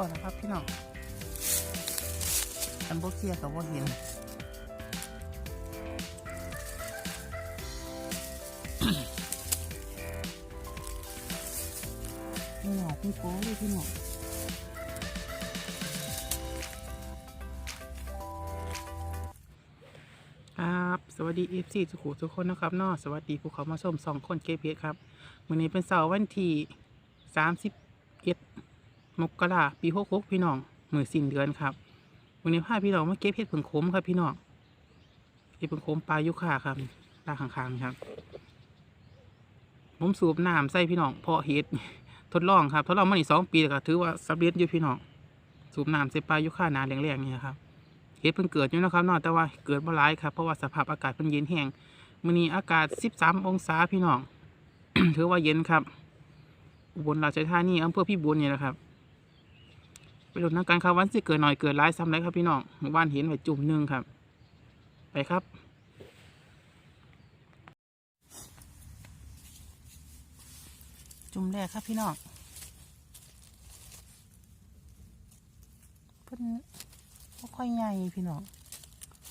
ก่อนนะครับพี่น้องอันโบเคียกับโบเห็นไม่หลอกไม่โป้เลยพี่น้องครับสวัสดีเอฟซีทุกคนทุกคนนะครับนาะสวัสดีผู้เขามาชมสองคนเกเพชครับวันนี้เป็นเสาร์วันที่สามสิบเอ็ด มกราปีหกหกพี่น้องมือสิ้นเดือนครับวันนี้พาพี่น้องมาเก็บเห็ดผึ่งขมครับพี่น้องเห็ดผึ่งขมปลายุค่าครับปลาข้างๆครับ ผมสูบน้ำใส่พี่น้องเพาะเห็ดทดลองครับทดลองมาอีกสองปีแล้วก็ถือว่าสำเร็จอยู่พี่น้องสูบน้ำใส่ปลายุค่าหนาแรงๆนี่ครับเห็ดเพิ่งเกิดอยู่นะครับนอกแต่ว่าเกิดมาหลายครับเพราะว่าสภาพอากาศเป็นเย็นแห้งมื้อนี้อากาศ 13 องศาพี่น้อง ถือว่าเย็นครับ อุบลราชธานีอำเภอพี่บุญนี่แหละครับ ไปหลดนักการครับวันสิเกิดหน่อยเกิดร้ายซ้ำไรครับพี่น้องหมู่บ้านเห็นไว้จุ่มหนึ่งครับ ไปครับจุ่มแรกครับพี่น้องเพิ่นบ่ค่อยใหญ่พี่น้อง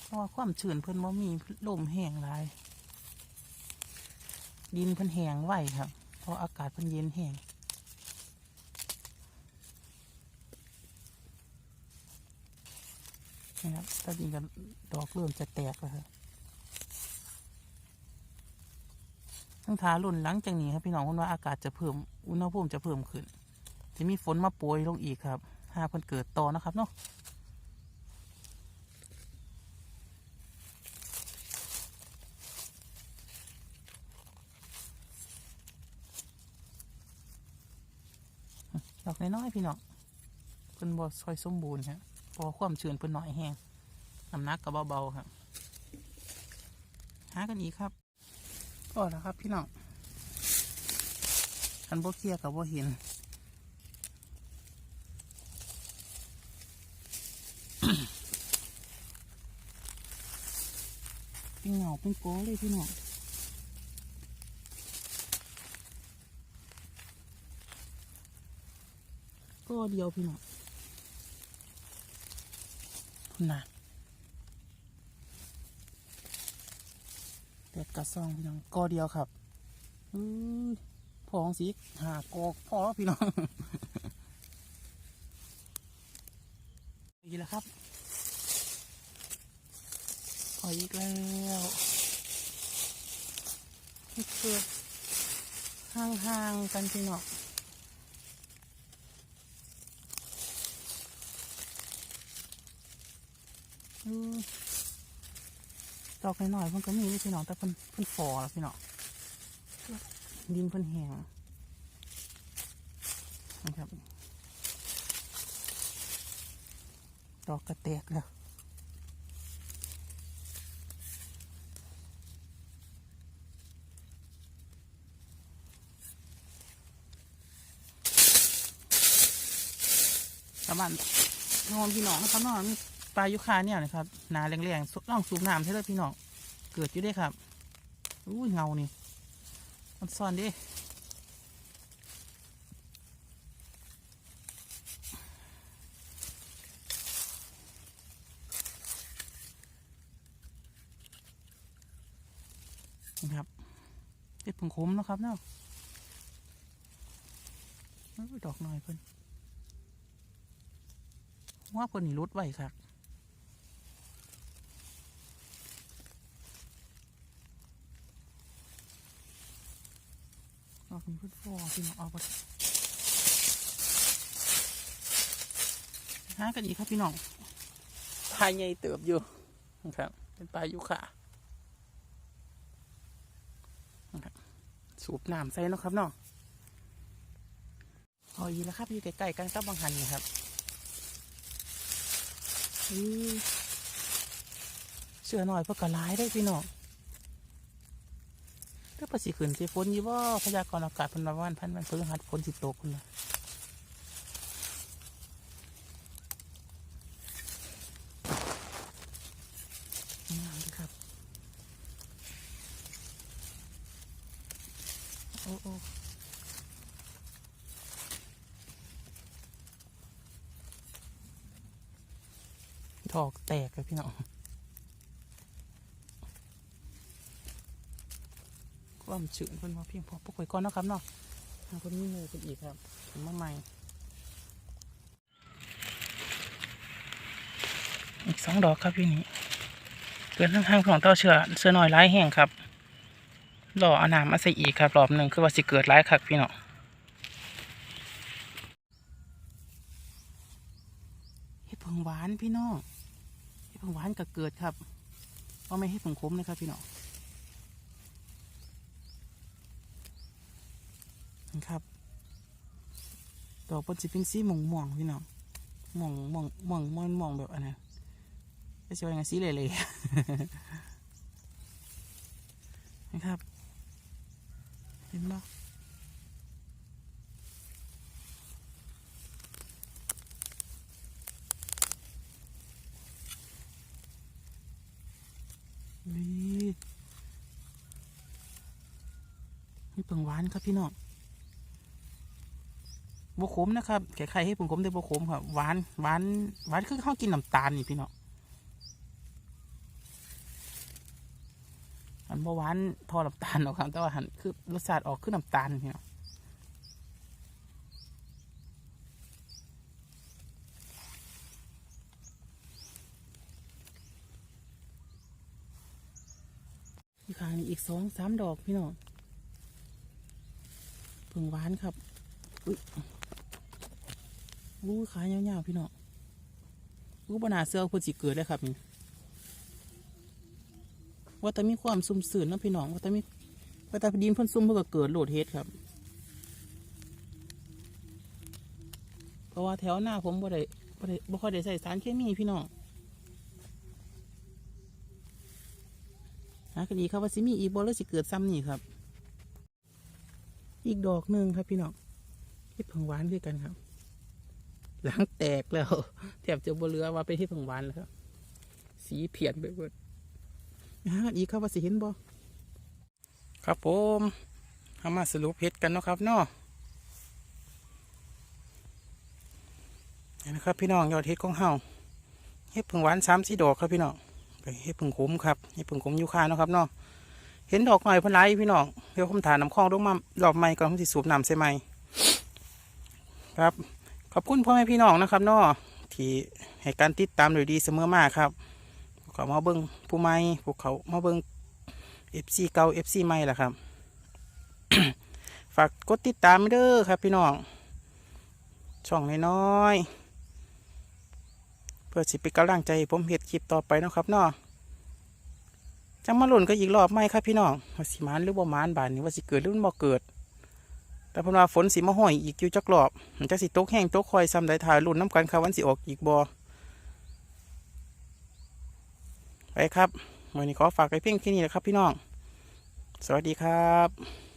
เพราะว่าความชื้นเพิ่นบ่มีลมแห้งหลาย ดินเพิ่นแห้งไวครับ เพราะอากาศเพิ่นเย็นแห้ง นะครับตอนนี้ก็ดอกเริ่มจะแตกแล้วครับทั้งทารุ่นหลังจากนี้ครับพี่น้องคนว่าอากาศจะเพิ่มอุณหภูมิจะเพิ่มขึ้น จะมีฝนมาโปรยลงอีกครับหาเพิ่นเกิดต่อนะครับเนาะดอกน้อยๆพี่น้องเพิ่นบ่ซอยสมบูรณ์ครับ อความชื้นเพิ่นน้อยแห้งน้ำหนักก็เบาๆครับ หากันอีกครับก็แล้วครับพี่น้องคันบ่เคลียร์กับบ่เห็นเป็นเหงาเป็นโก้เลยพี่น้องก็เดียวพี่น้อง นนะแต่กระซองพี่น้องก็เดียวครับอือพองสีหากอกพอพี่น้องอีกแล้วครับพออีกแล้วนี่คือห่างๆกันพี่น้องอือ ดอกน้อยๆเพิ่นก็มีพี่น้องแต่เพิ่นเพิ่นฟอแล้วพี่น้องดินเพิ่นแห้งนะครับ ดอกกระแตกแล้วสามันนอนพี่น้องนะครับนอน ปลายุคาเนี่ยนะครับหนาแรงๆล่องสูบน้ำใช่เลยพี่น้องเกิดอยู่เด้วยครับอุ้ยเงานี่มันซ่อนดินะครับเป็นผงคมนะครับเนาะดอกหน่อยเพิ่นว่าเพิ่นนี่ลดไว้ครับ เอาเป็นพืชฟอพี่น้องเอาไปหากันอีกครับพี่น้องปลาใหญ่เติบอยู่นะครับ เป็นปลายุค่ะนะครับสูบน้ำใส่เนะครับเนาะพออีแล้วครับอยู่ใกล้ๆกันกับบางหันนี่ครับเสือหน่อยเพราะกระร้ายได้พี่น้อง ก็ประสิขึ้นสิฝนอยี่ว่าพยากรณ์อากาศพันวันวัน พันวันพฤหัสฝนสิตกคุณนะงามดีครับโอ้โอ้ดอกแตกเลยพี่น้อง ความชื้นเพิ่นว่าเพียงพอปกไว้ก่อนเนาะครับเนาะหาเพิ่นมีหมูเป็นอีกครับถึงมาใหม่ อีกสองดอกครับพี่นี้เกินทั้งทางของเต้าเชือเสือหน่อยร้ายแห้งครับรอเอาน้ำมาใส่อีกครับรอบหนึ่งคือว่าสิเกิดร้ายครับพี่น้องเห็ดผงหวานพี่น้องเห็ดผงหวานก็เกิดครับว่าไม่เห็ดผงคมนะครับพี่น้องนะ ครับ ดอกปนสิเป็นสีม่วงม่วงพี่น้องม่วงม่วงม่วงม่วงม่วงแบบอันนั้นก็จะเป็นไงสีเหล่ๆนะครับ เห็นปะนี่นี่เปิงหวานครับพี่น้อง บขมนะครับแก่ไข่ให้ผมขมได้บขมครับหวานหวานหวานคือข้าวกินน้ำตาลนี่พี่เน้องอันบ่หวานทอน้ำตาลหรอกครับแต่ว่าหันคือรสชาติออกคือน้ำตาลพี่น้องอีกครั้งนี้อีกสองสามดอกพี่น้องเพิ่งหวานครับอุ้ ยอู้ขายาวๆพี่น้องอู้บนาเสื้อพิ่นสิเกิดเลยครับนี่ว่าแต่มีความซุ่มสื่นนะพี่น้องว่าแต่มีว่าแต่ดีนพ่นซุ่มเพื่อกเกิดโหลดเฮ็ดครับ เพราะว่าแถวหน้าผมบ่ได้บ่ได้บ่ค่อยได้ใส่สารเคมีพี่น้องหาคดีครับว่าสิมีอีกบ่หรือสิเกิดซ้ำนี่ครับ อีกดอกหนึ่งครับพี่น้องเฮ็ดผงหวานคือกันครับ หลังแตกแล้วแทบจะบ่เหลือว่าเป็นเฮ็ดผงหวานแล้วครับสีเพียนไปหมดหากันอีกครับว่าสิเห็นบ่ครับผมเอามาสรุปเห็ดกันเนาะครับเนาะนี่นะครับ พี่น้องยอดเห็ดของเฮาเห็ดผึ่งหวานสามสี่ดอกครับพี่น้องไปเห็ดผึ่งขมครับเห็ดผึ่งขมยูคาเนาะครับเนาะเห็นดอกหน่อยเพันไรพี่น้องเดี๋ยวผมถ่านน้ำคลองลงมาดอกใหม่ก่อนผมสิสูบน้ำใส่ใหม่ครับ ขอบคุณพ่อแม่พี่น้องนะครับเนาะที่ให้การติดตามโดยดีเสมอมาครับพวกเขามาเบิ้งผู้ใหม่พวกเขามาเบิ้งเอฟซีเก่าเอฟซีใหม่ล่ะครับ ฝากกดติดตามไว้เด้อครับ พี่น้อง ช่องน้อยๆเพื่อสิเป็นกำลังใจผมเห็ดคลิปต่อไปนะครับเนาะจะมาหล่นก็อีกรอบไหมครับพี่น้องว่าสิมานหรือบ่หมานบานนี้ว่าสิเกิดหรือบ่เกิด แต่พนว่าฝนสีมะห้อยอีกอยู่จักรอบมันจะสิตกแห้งตกคอยซ้ำได้ถ่ายรุ่นน้ำกันค่ะวันสิออกอีกบ่ไปครับวันนี้ขอฝากไปเพียงแค่นี้นะครับพี่น้อง สวัสดีครับ